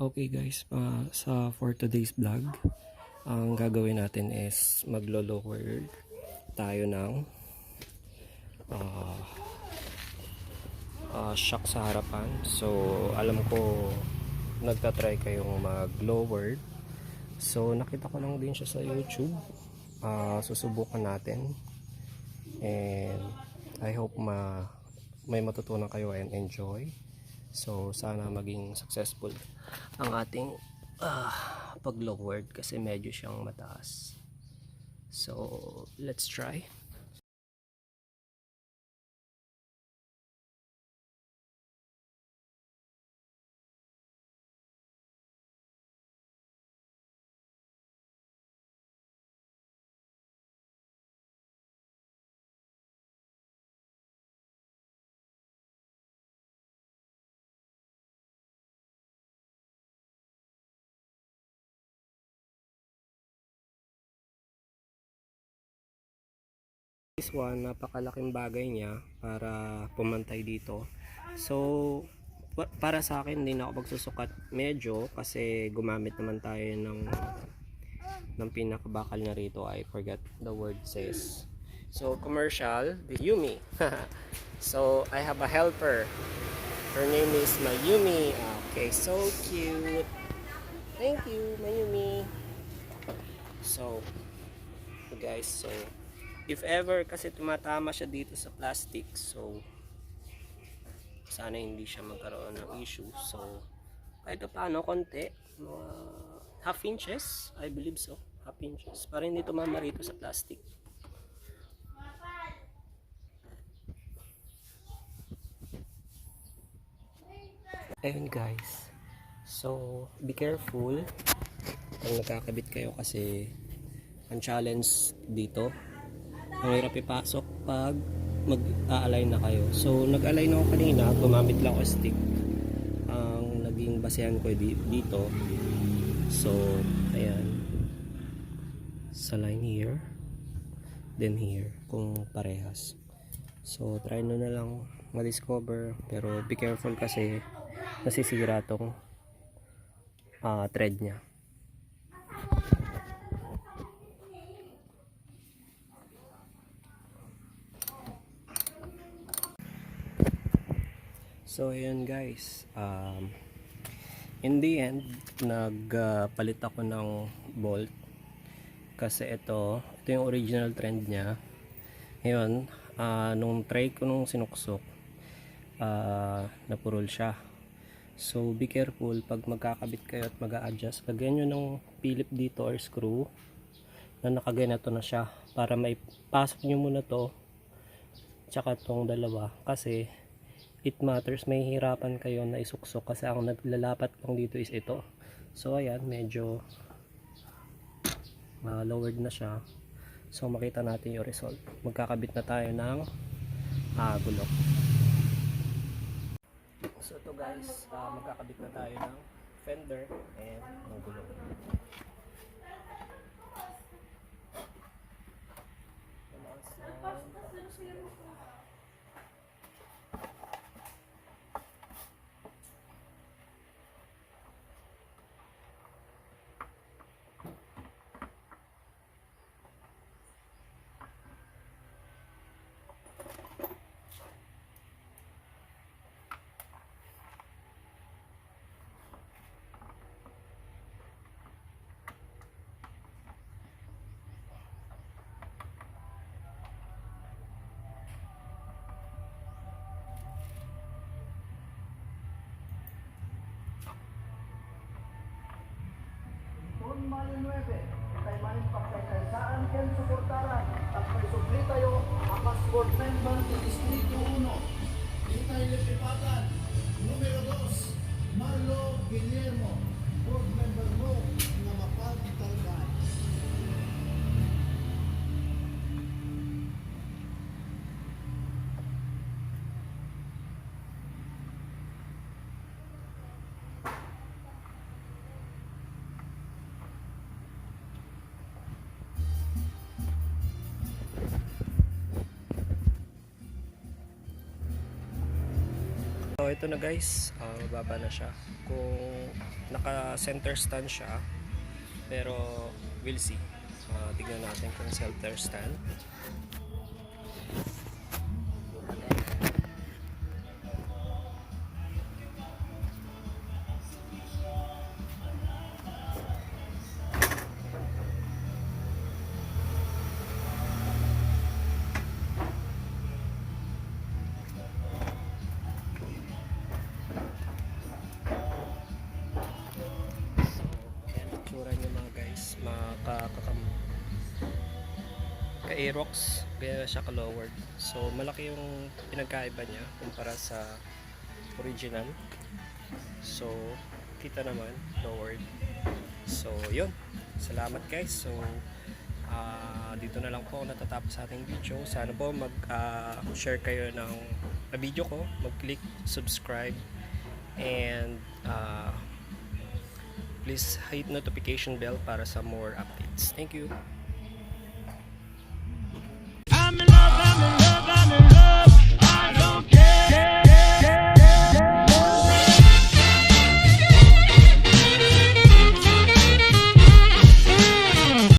Okay guys, uh, sa for today's vlog, ang gagawin natin is maglo-lower tayo ng uh, uh, shock sa harapan. So, alam ko nagtatry kayong mag-lower. So, nakita ko lang din siya sa YouTube. Uh, susubukan natin. And I hope ma may matutunan kayo and enjoy. So, sana maging successful ang ating ah, pag-lowered kasi medyo siyang mataas. So, let's try. This one, napakalaking bagay niya para pumantay dito. So, pa- para sa akin, na ako magsusukat medyo kasi gumamit naman tayo ng ng pinakabakal na rito. I forgot the word says. So, commercial, the Yumi. so, I have a helper. Her name is Mayumi. Okay, so cute. Thank you, Mayumi. So, guys, so if ever kasi tumatama siya dito sa plastic so sana hindi siya magkaroon ng issue. So kahit pa paano konti mga half inches I believe so half inches para hindi tumama rito sa plastic. Ayun guys. So be careful. Pag nagkakabit kayo kasi ang challenge dito ang hirap ipasok pag mag-a-align na kayo. So, nag-align ako kanina, gumamit lang ako stick. Ang naging basehan ko di- dito. So, ayan. Sa line here. Then here, kung parehas. So, try nyo na lang ma-discover. Pero, be careful kasi nasisira tong ah, thread niya. So ayun guys, um, in the end, nagpalit ako ng bolt kasi ito, ito yung original trend niya. Ngayon, ah, nung try ko nung sinuksok, ah, napurol siya. So be careful pag magkakabit kayo at mag-a-adjust. Lagyan nyo ng Philip dito or screw na nakaganito na siya para maipasok nyo muna to tsaka tong dalawa kasi it matters. May hirapan kayo na isuksok kasi ang naglalapat lang dito is ito. So ayan medyo uh, lowered na siya. So makita natin yung result. Magkakabit na tayo ng uh, gulok so to guys uh, magkakabit na tayo ng fender and ng gulok Mayo 9, kay maning pagkakaisaan ken suportaran at may tayo akas member sa Distrito 1. Itay numero 2, Marlo Guillermo, board member So ito na guys, ah, mababa na siya. Kung naka center stand siya, pero we'll see. Ah, tignan natin kung center stand. Yan ang tsura niya mga guys. Makakakam ka-Aerox, kaya siya ka-lowered. So, malaki yung pinagkaiba niya kumpara sa original. So, kita naman, lowered. So, yun. Salamat guys. So, ah, dito na lang po ako natatapos sa ating video. Sana po mag-share kayo ng na video ko. Mag-click subscribe and ah, please hit notification bell para sa more updates. Thank you.